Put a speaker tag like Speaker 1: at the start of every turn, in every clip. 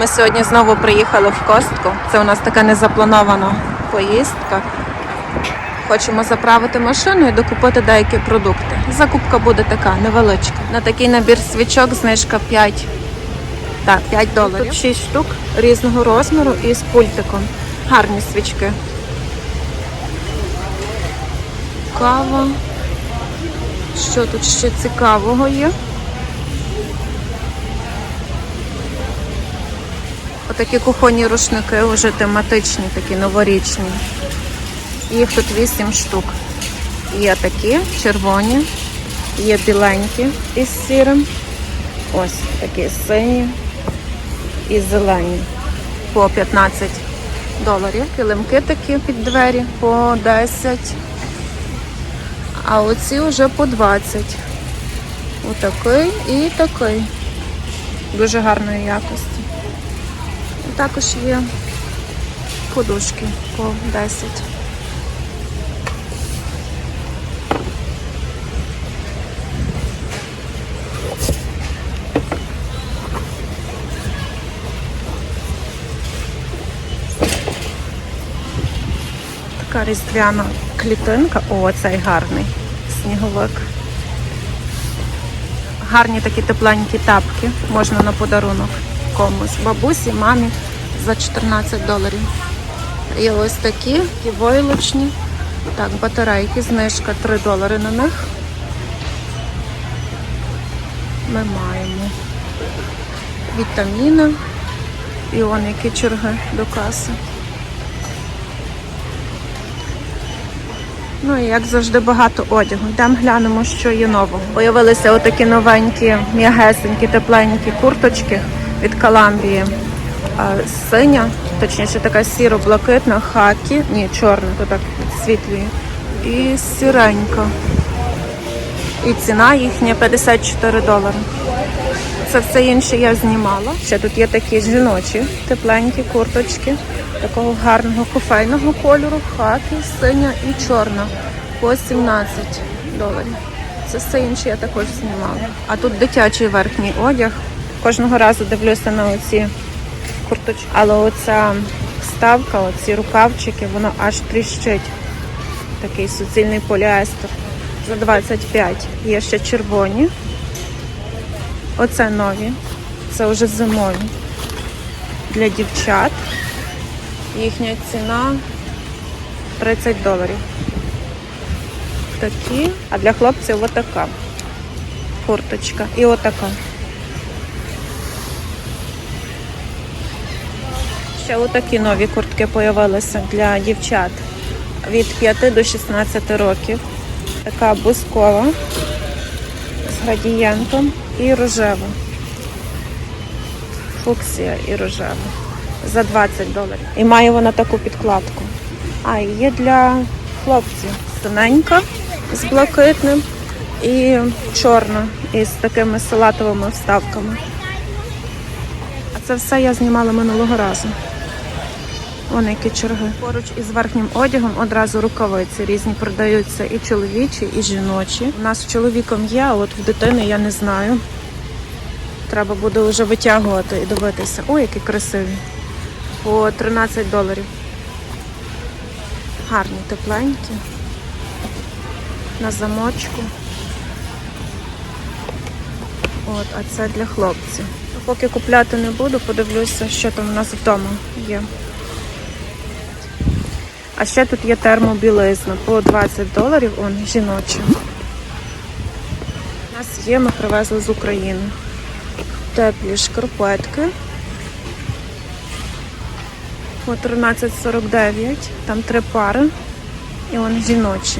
Speaker 1: Ми сьогодні знову приїхали в Костку. Це у нас така незапланована поїздка. Хочемо заправити машину і докупити деякі продукти. Закупка буде така невеличка. На такий набір свічок знижка 5. Так, 5 доларів. Тут 6 штук різного розміру і з пультиком. Гарні свічки. Кава. Що тут ще цікавого є? Отакі кухонні рушники вже тематичні, такі новорічні. Їх тут 8 штук. Є такі червоні, є біленькі із сірим. Ось такі сині і зелені. По 15 доларів. Килимки такі під двері по 10. А оці вже по 20. Отакий і такий. Дуже гарної якості. Також є подушки по 10. Така різдвяна клітинка. О, цей гарний сніговик. Гарні такі тепленькі тапки. Можна на подарунок комусь. Бабусі, мамі за 14 доларів. І ось такі, такі войлочні. Так, батарейки, знижка 3 долари на них. Ми маємо вітаміни. І он які черги до каси. Ну і як завжди багато одягу. Йдемо глянемо, що є нового. Появилися отакі новенькі, м'ягесенькі, тепленькі курточки від Каламбії. Синя, точніше така сіро-блакитна, хакі, ні, чорна, то так світлює. І сіренька. І ціна їхня 54 долари. Це все інше я знімала. Ще тут є такі жіночі тепленькі курточки такого гарного кофейного кольору, хаки, синя і чорна по 17 доларів. Це все інше я також знімала. А тут дитячий верхній одяг. Кожного разу дивлюся на оці курточки. Але оця вставка, оці рукавчики, воно аж тріщить. Такий суцільний поліестер. За 25. Є ще червоні. Оце нові. Це вже зимові. Для дівчат. Їхня ціна 30 доларів. Такі. А для хлопців отака. Курточка. І отака. Ще отакі нові куртки з'явилися для дівчат від 5 до 16 років. Така бускова з градієнтом і рожева. Фуксія і рожева. За 20 доларів. І має вона таку підкладку. А, і є для хлопців. Тоненька з блакитним і чорна із такими салатовими вставками. А це все я знімала минулого разу. Вони які черги. Поруч із верхнім одягом одразу рукавиці різні продаються і чоловічі, і жіночі. У нас з чоловіком є, а от в дитини я не знаю. Треба буде вже витягувати і дивитися. Ой, які красиві. По 13 доларів. Гарні, тепленькі. На замочку. От, а це для хлопців. Поки купляти не буду, подивлюся, що там у нас вдома є. А ще тут є термобілизна по 20 доларів, он жіноча. У нас є, ми привезли з України. Теплі шкарпетки. По 13,49. Там три пари. І вони жіночі.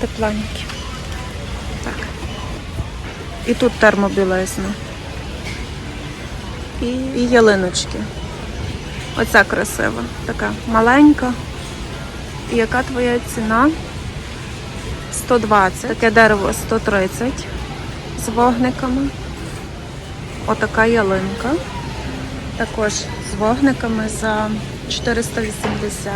Speaker 1: Тепленькі. Так. І тут термобілизна. І, і ялиночки. Оця красива. Така маленька. І яка твоя ціна? 120. Таке дерево 130 з вогниками. Отака ялинка. Також з вогниками за 480.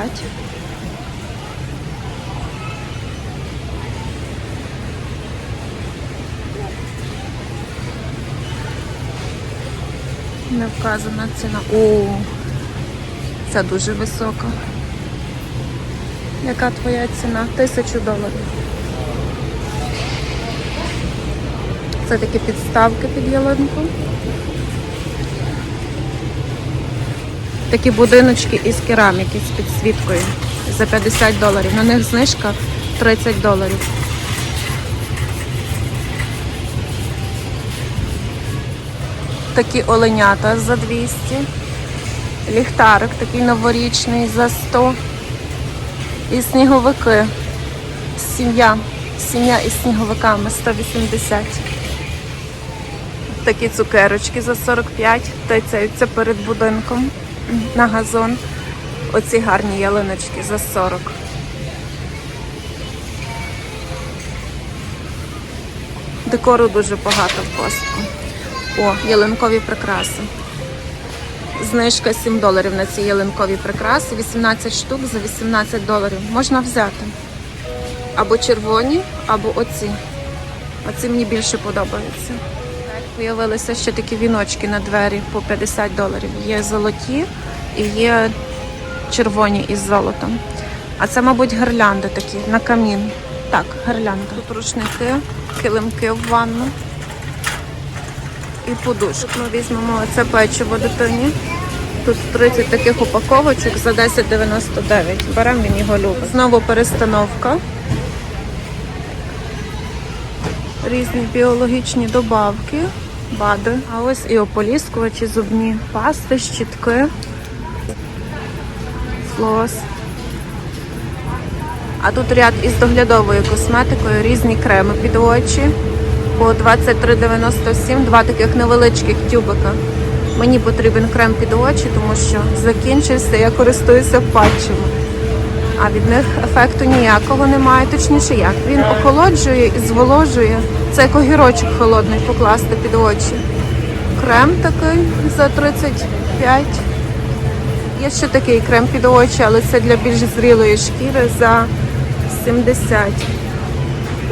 Speaker 1: Не вказана ціна. О, це дуже висока. Яка твоя ціна? Тисячу доларів. Це такі підставки під ялинку. Такі будиночки із кераміки з підсвіткою за 50 доларів. На них знижка 30 доларів. Такі оленята за 200. Ліхтарик такий новорічний за 100. І сніговики. Сім'я. Сім'я із сніговиками 180. Такі цукерочки за 45. Тицяються перед будинком на газон. Оці гарні ялиночки за 40. Декору дуже багато в костку. О, ялинкові прикраси. Знижка 7 доларів на ці ялинкові прикраси, 18 штук за 18 доларів. Можна взяти. Або червоні, або оці. Оці мені більше подобаються. Появилися ще такі віночки на двері по 50 доларів. Є золоті і є червоні із золотом. А це, мабуть, гирлянди такі на камін. Так, гирлянда. Тут рушники, килимки в ванну і подушку. Ми візьмемо це печиво дитині. Тут 30 таких упаковочок за 10,99. Беремо, він його любить. Знову перестановка. Різні біологічні добавки, бади. А ось і ополіскувачі, зубні пасти, щітки, флос. А тут ряд із доглядовою косметикою, різні креми під очі. По 23,97, два таких невеличких тюбика. Мені потрібен крем під очі, тому що закінчився, я користуюся патчами. А від них ефекту ніякого немає. Точніше як. Він охолоджує і зволожує. Це як огірочок холодний покласти під очі. Крем такий за 35. Є ще такий крем під очі, але це для більш зрілої шкіри за 70.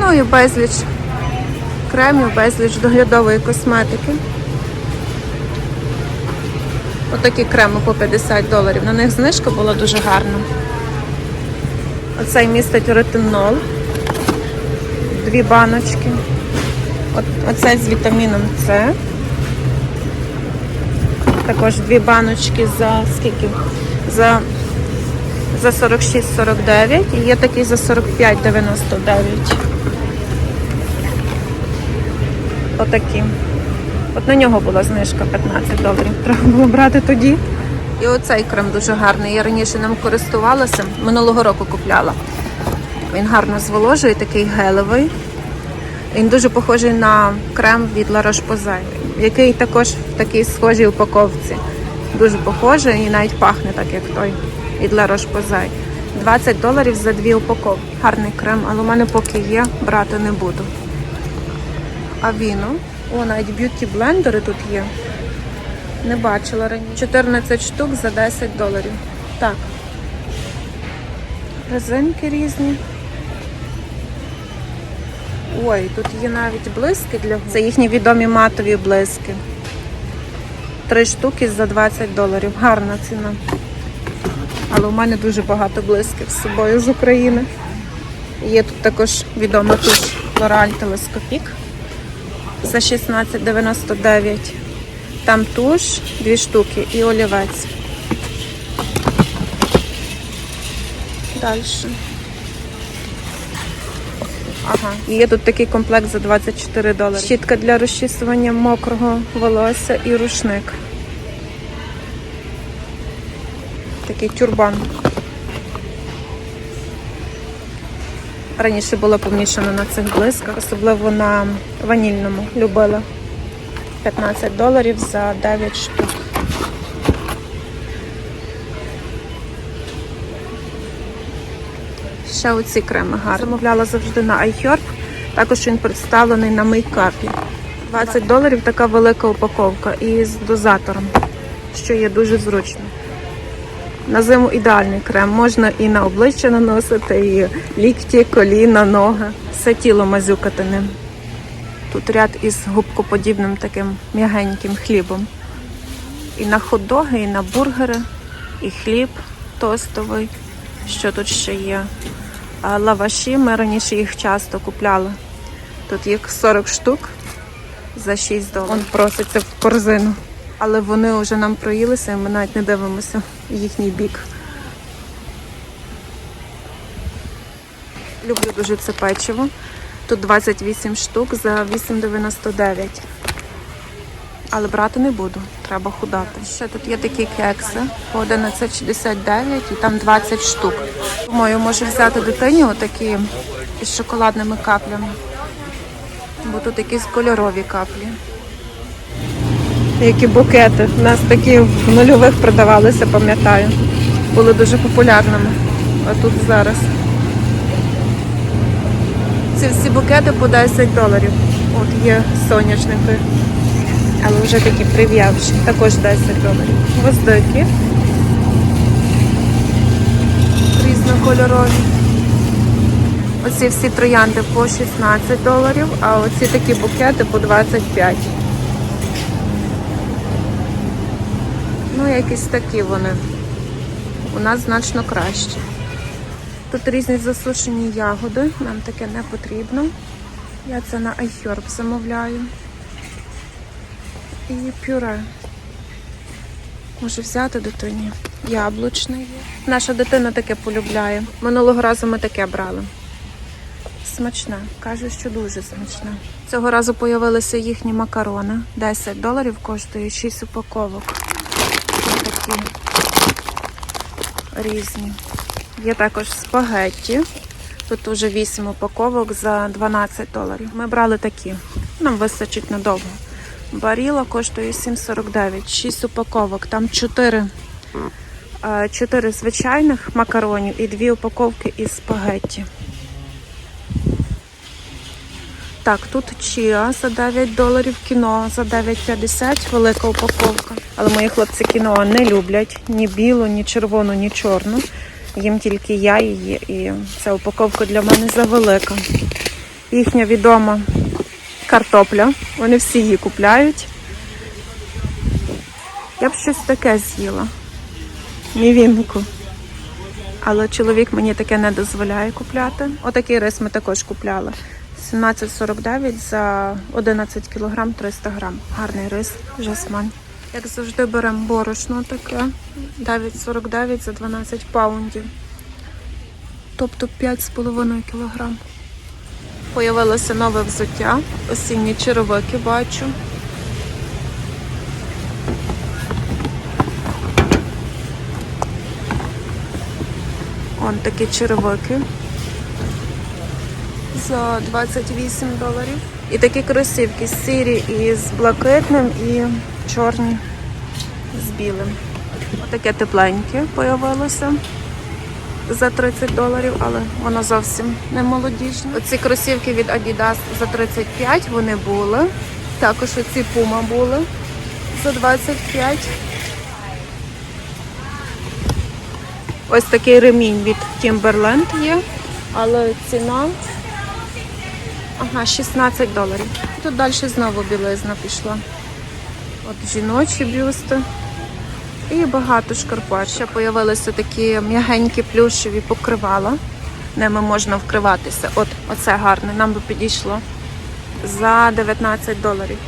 Speaker 1: Ну і безліч кремів, безліч доглядової косметики. Отакі креми по 50 доларів. На них знижка була дуже гарна. Оцей містить ретинол. Дві баночки. Оцей з вітаміном С. Також дві баночки за скільки? За, за 46,49 і є такий за 45,99. Отакі. От на нього була знижка 15 доларів. Треба було брати тоді. І оцей крем дуже гарний. Я раніше ним користувалася, минулого року купляла. Він гарно зволожує, такий гелевий. Він дуже похожий на крем від La Roche-Posay, який також в такій схожій упаковці. Дуже похожий і навіть пахне так, як той від La Roche-Posay. 20 доларів за дві упаковки. Гарний крем, але у мене поки є, брати не буду. А віно. О, навіть б'юті блендери тут є. Не бачила раніше. 14 штук за 10 доларів. Так. Резинки різні. Ой, тут є навіть блиски для Це їхні відомі матові блиски. Три штуки за 20 доларів. Гарна ціна. Але у мене дуже багато блисків з собою з України. Є тут також відома туш L'Oreal Телескопік за 16,99. Там туш, дві штуки і олівець. Далі. Ага, є тут такий комплект за 24 долари. Щітка для розчісування мокрого волосся і рушник. Такий тюрбан. Раніше була помішана на цих блисках, особливо на ванільному. Любила. 15 доларів за 9 штук. Ще оці креми гарні. Замовляла завжди на iHerb. Також він представлений на мейкапі. 20 доларів така велика упаковка і з дозатором, що є дуже зручно. На зиму ідеальний крем. Можна і на обличчя наносити, і лікті, коліна, ноги. Все тіло мазюкати ним. Тут ряд із губкоподібним таким м'ягеньким хлібом. І на хот-доги, і на бургери, і хліб тостовий. Що тут ще є? А лаваші, ми раніше їх часто купляли. Тут їх 40 штук за 6 доларів. Он проситься в корзину. Але вони вже нам проїлися, і ми навіть не дивимося їхній бік. Люблю дуже це печиво. Тут 28 штук за 8,99. Але брати не буду, треба худати. Ще тут є такі кекси по 11,69 і там 20 штук. Думаю, можу взяти дитині отакі із шоколадними каплями. Бо тут якісь кольорові каплі. Які букети. У нас такі в нульових продавалися, пам'ятаю. Були дуже популярними. А тут зараз. Ці всі букети по 10 доларів. От є соняшники. Але вже такі прив'явші. Також 10 доларів. Гвоздики. Різнокольорові. Оці всі троянди по 16 доларів, а оці такі букети по 25. Ну, якісь такі вони. У нас значно краще. Тут різні засушені ягоди, нам таке не потрібно. Я це на iHerb замовляю. І пюре. Може взяти дитині. Яблучне є. Наша дитина таке полюбляє. Минулого разу ми таке брали. Смачне. Каже, що дуже смачне. Цього разу появилися їхні макарони. 10 доларів коштує 6 упаковок. Такі різні. Є також спагетті. Тут уже 8 упаковок за 12 доларів. Ми брали такі. Нам вистачить надовго. Баріла коштує 7,49, 6 упаковок. Там 4, 4 звичайних макаронів і 2 упаковки із спагетті. Так, тут чіа за 9 доларів, кіно за 9,50, велика упаковка. Але мої хлопці кіно не люблять ні білу, ні червону, ні чорну. Їм тільки я її, і ця упаковка для мене завелика. Їхня відома картопля. Вони всі її купляють. Я б щось таке з'їла. Мівінку. Але чоловік мені таке не дозволяє купляти. Отакий рис ми також купляли. 17,49 за 11 кг 300 грам. Гарний рис, жасмань. Як завжди беремо борошно таке. 9,49 за 12 паундів. Тобто 5,5 кг. Появилося нове взуття. Осінні черевики бачу. Он такі черевики за 28 доларів. І такі кросівки сірі із блакитним і чорні з білим. Отаке тепленьке появилося за 30 доларів, але воно зовсім не молодіжне. Оці кросівки від Adidas за 35 вони були. Також оці Puma були за 25. Ось такий ремінь від Timberland є, але ціна ага, 16 доларів. Тут далі знову білизна пішла. От жіночі бюсти. І багато шкарпет. Ще появилися такі м'ягенькі плюшеві покривала. Ними можна вкриватися. От оце гарне, нам би підійшло. За 19 доларів.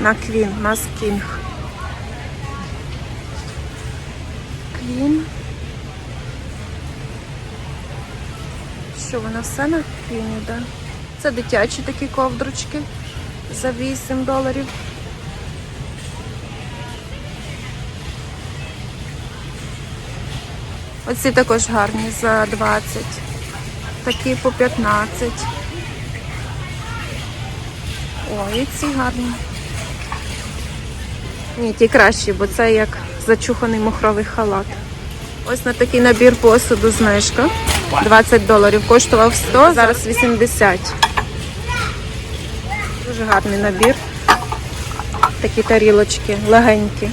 Speaker 1: На Квін, на Скінг. Квін. Що воно все на Квін іде? Це дитячі такі ковдрочки за 8 доларів. Оці також гарні за 20. Такі по 15. Ой, і ці гарні. Ні, ті кращі, бо це як зачуханий махровий халат. Ось на такий набір посуду знижка. 20 доларів. Коштував 100, зараз 80. Дуже гарний набір. Такі тарілочки легенькі.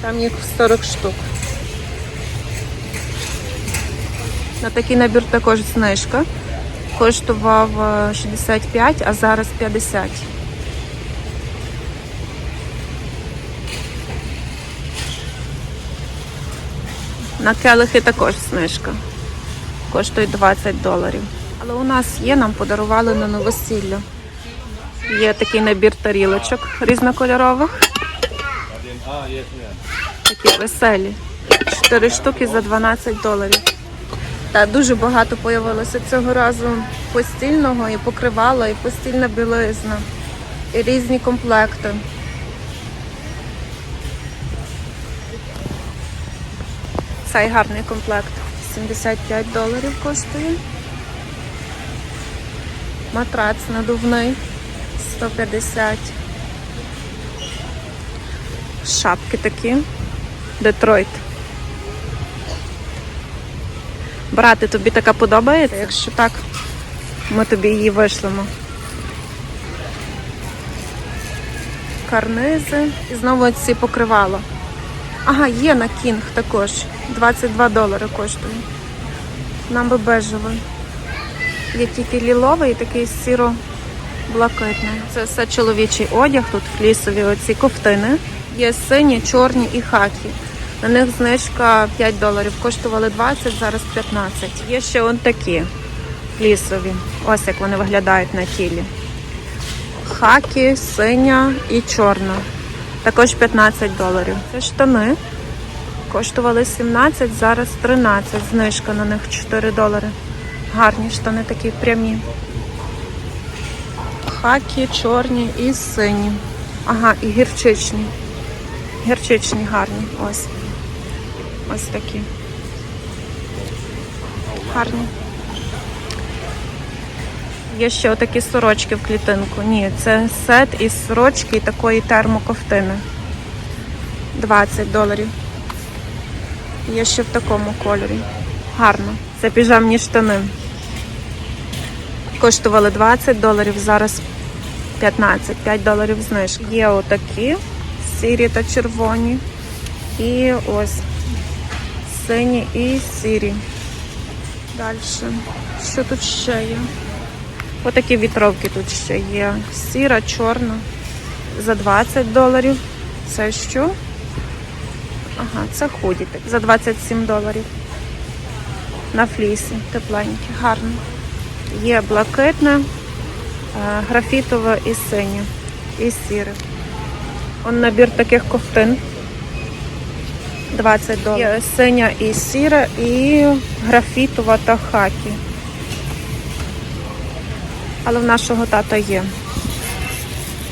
Speaker 1: Там їх 40 штук. На такий набір також знижка. Коштував е, 65, а зараз 50. На келихи також знижка. Коштують 20 доларів. Але у нас є, нам подарували на новосілля. Є такий набір тарілочок різнокольорових. Такі веселі. Чотири штуки за 12 доларів. Та дуже багато появилося цього разу постільного і покривала, і постільна білизна, і різні комплекти. Цей гарний комплект 75 доларів коштує. Матрац надувний 150. Шапки такі. Детройт. Брати, тобі така подобається? Якщо так, ми тобі її вишлемо. Карнизи. І знову ці покривала. Ага, є на кінг також. 22 долари коштує. Нам би бежевий. Є тільки ліловий і такий сіро-блакитний. Це все чоловічий одяг, тут флісові оці ковтини. Є сині, чорні і хакі. На них знижка 5 доларів. Коштували 20, зараз 15. Є ще он такі флісові. Ось як вони виглядають на тілі. Хакі, синя і чорна. Також 15 доларів. Це штани. Коштували 17, зараз 13. Знижка на них 4 долари. Гарні штани такі прямі. Хакі, чорні і сині. Ага, і гірчичні. Гірчичні гарні. Ось. Ось такі. Гарні. Є ще отакі сорочки в клітинку. Ні, це сет із сорочки і такої термоковтини. 20 доларів. Є ще в такому кольорі. Гарно. Це піжамні штани. Коштували 20 доларів, зараз 15, 5 доларів знижки. Є отакі сірі та червоні. І ось сині і сірі. Далі. Що тут ще є? Отакі вітровки тут ще є. Сіра, чорна. За 20 доларів. Це що? Ага, це худі. За 27 доларів. На флісі. Тепленькі, гарно. Є блакитне, е, графітове і синє. І сіре. Он набір таких ковтин. 20 доларів. Синя і сіра, і графітова та хакі. Але в нашого тата є.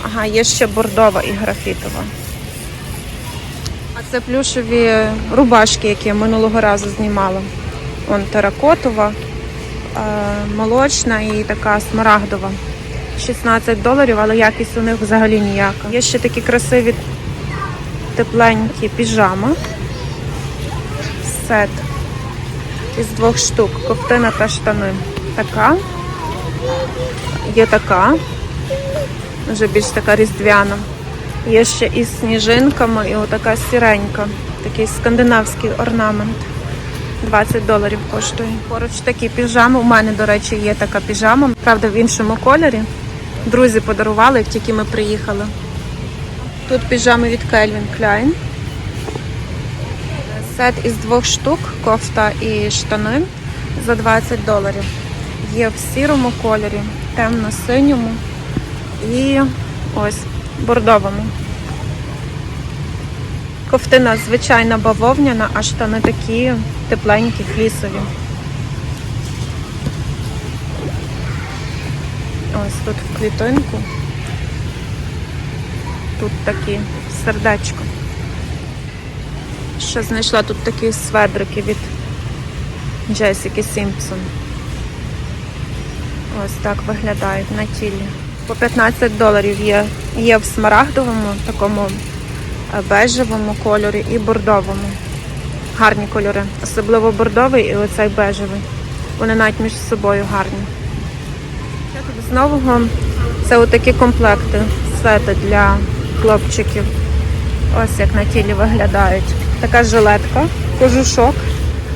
Speaker 1: Ага, є ще бордова і графітова. А це плюшеві рубашки, які я минулого разу знімала. Вон теракотова, е, молочна і така смарагдова. 16 доларів, але якість у них взагалі ніяка. Є ще такі красиві тепленькі піжами. Сет із двох штук. Ковтина та штани. Така. Є така, вже більш така різдвяна. Є ще із сніжинками і отака сіренька. Такий скандинавський орнамент. 20 доларів коштує. Поруч такі піжами. У мене, до речі, є така піжама, правда, в іншому кольорі. Друзі подарували, як тільки ми приїхали. Тут піжами від Calvin Klein. Сет із двох штук, кофта і штани за 20 доларів. Є в сірому кольорі, темно-синьому і ось бордовому. Ковтина звичайна бавовняна, а штани такі тепленькі, флісові. Ось тут в клітинку. Тут такі сердечко. Ще знайшла тут такі сведрики від Джесіки Сімпсон. Ось так виглядають на тілі. По 15 доларів є, є в смарагдовому, такому е, бежевому кольорі і бордовому. Гарні кольори. Особливо бордовий і оцей бежевий. Вони навіть між собою гарні. З нового це отакі комплекти, сети для хлопчиків. Ось як на тілі виглядають. Така жилетка, кожушок,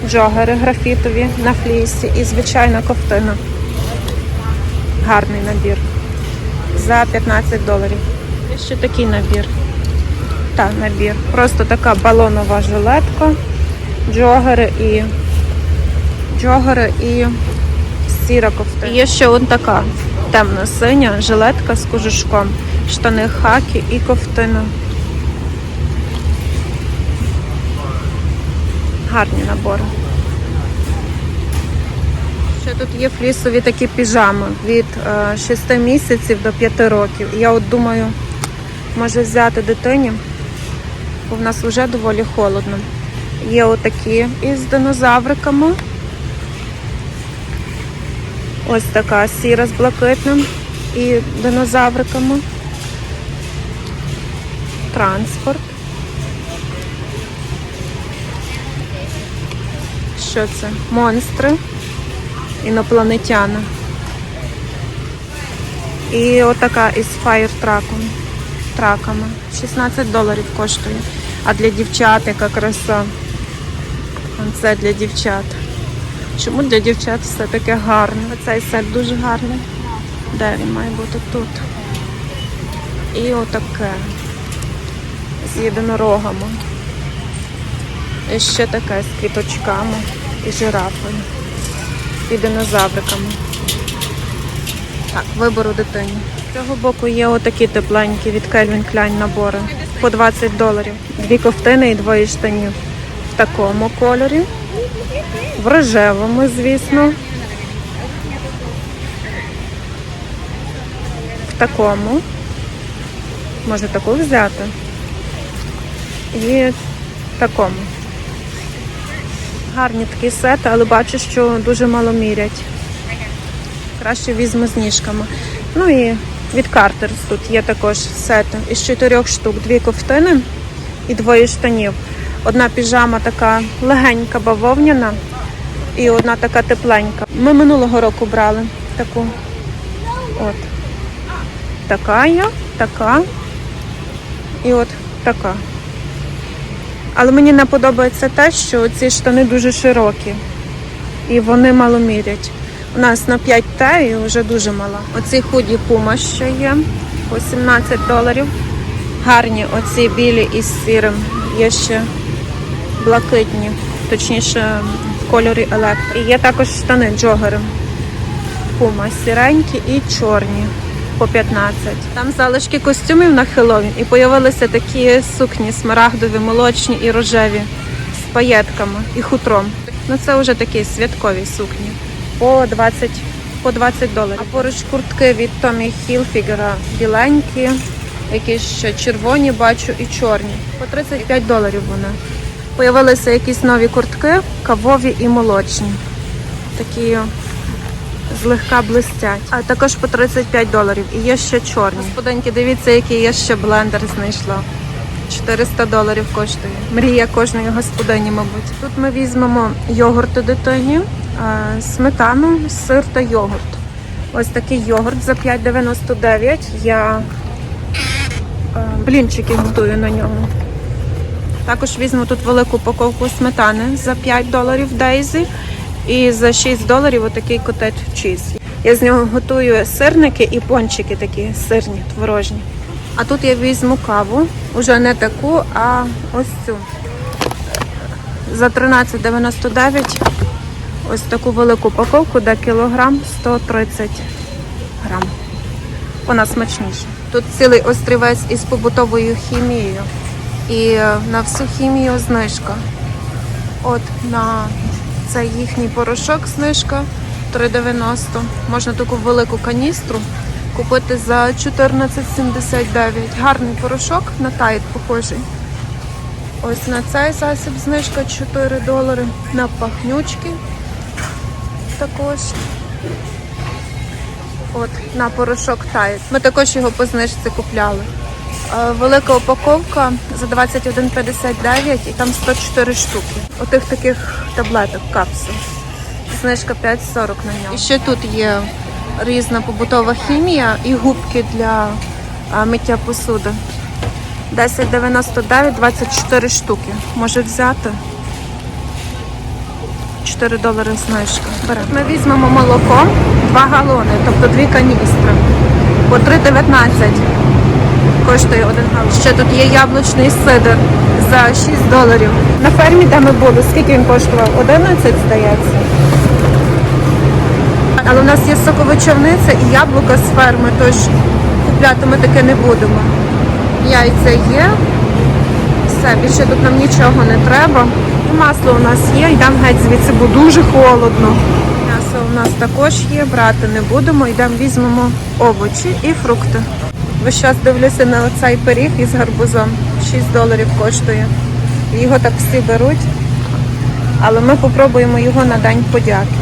Speaker 1: джогери графітові на флісі і звичайна ковтина. Гарний набір. За 15 доларів. Є ще такий набір. Так, набір. Просто така балонова жилетка джогери і джогери і сіра кофта. І Є ще он така темно-синя жилетка з кожушком, штани хакі і ковтина. Гарні набори. Ще тут є флісові такі піжами від е, 6 місяців до 5 років. Я от думаю, може взяти дитині, бо в нас вже доволі холодно. Є отакі із динозавриками. Ось така сіра з блакитним і динозавриками. Транспорт. Що це? Монстри, інопланетяни. І отака із фаєртраком. Траками. 16 доларів коштує. А для дівчат яка краса. Це для дівчат. Чому для дівчат все таке гарне? Оцей сет дуже гарний. Де він має бути тут? І отаке. З єдинорогами. І ще таке з квіточками і жирафою. І динозавриками. Так, вибору дитині. З цього боку є отакі тепленькі від Klein набори. По 20 доларів. Дві ковтини і двоє штанів. В такому кольорі. В рожевому, звісно. В такому. Можна таку взяти. І в такому. Гарні такі сети, але бачу, що дуже мало мірять. Краще візьму з ніжками. Ну і від Carter's тут є також сети із чотирьох штук. Дві ковтини і двоє штанів. Одна піжама така легенька бавовняна і одна така тепленька. Ми минулого року брали таку. От. Така є, така і от така. Але мені не подобається те, що ці штани дуже широкі і вони мало мірять. У нас на 5 Т і вже дуже мала. Оці худі пума ще є по 17 доларів. Гарні оці білі із сірим. Є ще блакитні, точніше в кольорі електро. Є також штани джогери. Пума сіренькі і чорні по 15. Там залишки костюмів на Хеллоуін і появилися такі сукні смарагдові, молочні і рожеві з паєтками і хутром. Ну це вже такі святкові сукні. По 20, по 20 доларів. А поруч куртки від Tommy Hilfiger біленькі, якісь ще червоні бачу і чорні. По 35 доларів вони. Появилися якісь нові куртки, кавові і молочні. Такі злегка блистять. А також по 35 доларів. І є ще чорні. Господинки, дивіться, який я ще блендер знайшла. 400 доларів коштує. Мрія кожної господині, мабуть. Тут ми візьмемо йогурти дитині, е, сметану, сир та йогурт. Ось такий йогурт за 5,99. Я е, блінчики готую на ньому. Також візьму тут велику упаковку сметани за 5 доларів Дейзі. І за 6 доларів отакий котедж чіз. Я з нього готую сирники і пончики такі сирні, творожні. А тут я візьму каву, уже не таку, а ось цю. За 13,99 ось таку велику упаковку, де кілограм 130 грам. Вона смачніша. Тут цілий острівець із побутовою хімією. І е, на всю хімію знижка. От на це їхній порошок знижка 3,90. Можна таку велику каністру купити за 14,79. Гарний порошок на тайт похожий. Ось на цей засіб знижка 4 долари. На пахнючки також. От, на порошок тайт. Ми також його по знижці купляли. Е, Велика упаковка за 21,59 і там 104 штуки. Отих таких таблеток, капсул. Знижка 5,40 на нього. І ще тут є різна побутова хімія і губки для миття посуди. 10,99, 24 штуки. Може взяти. 4 долари знижка. Беремо. Ми візьмемо молоко, 2 галони, тобто 2 каністри. По 3,19 коштує один галон. Ще тут є яблучний сидр за 6 доларів. На фермі, де ми були, скільки він коштував? 11, здається. Але у нас є соковичавниця і яблука з ферми, тож купляти ми таке не будемо. Яйця є. Все, більше тут нам нічого не треба. Масло у нас є, йдемо геть звідси, бо дуже холодно. М'ясо у нас також є, брати не будемо, йдемо візьмемо овочі і фрукти. Весь час дивлюся на цей пиріг із гарбузом. 6 доларів коштує. Його так всі беруть. Але ми попробуємо його на день подяки.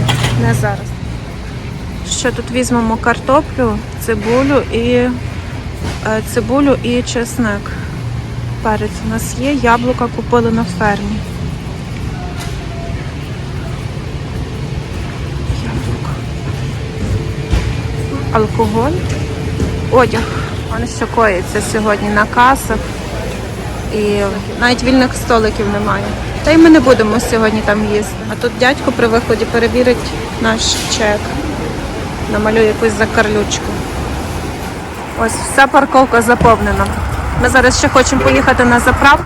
Speaker 1: Не зараз. Ще тут візьмемо картоплю, цибулю і е, цибулю і чесник. Перець у нас є, яблука купили на фермі. Яблука. Алкоголь, одяг. Воно що коїться сьогодні на касах. І навіть вільних столиків немає. Та й ми не будемо сьогодні там їсти. А тут дядько при виході перевірить наш чек. Намалює якусь закарлючку. Ось вся парковка заповнена. Ми зараз ще хочемо поїхати на заправку.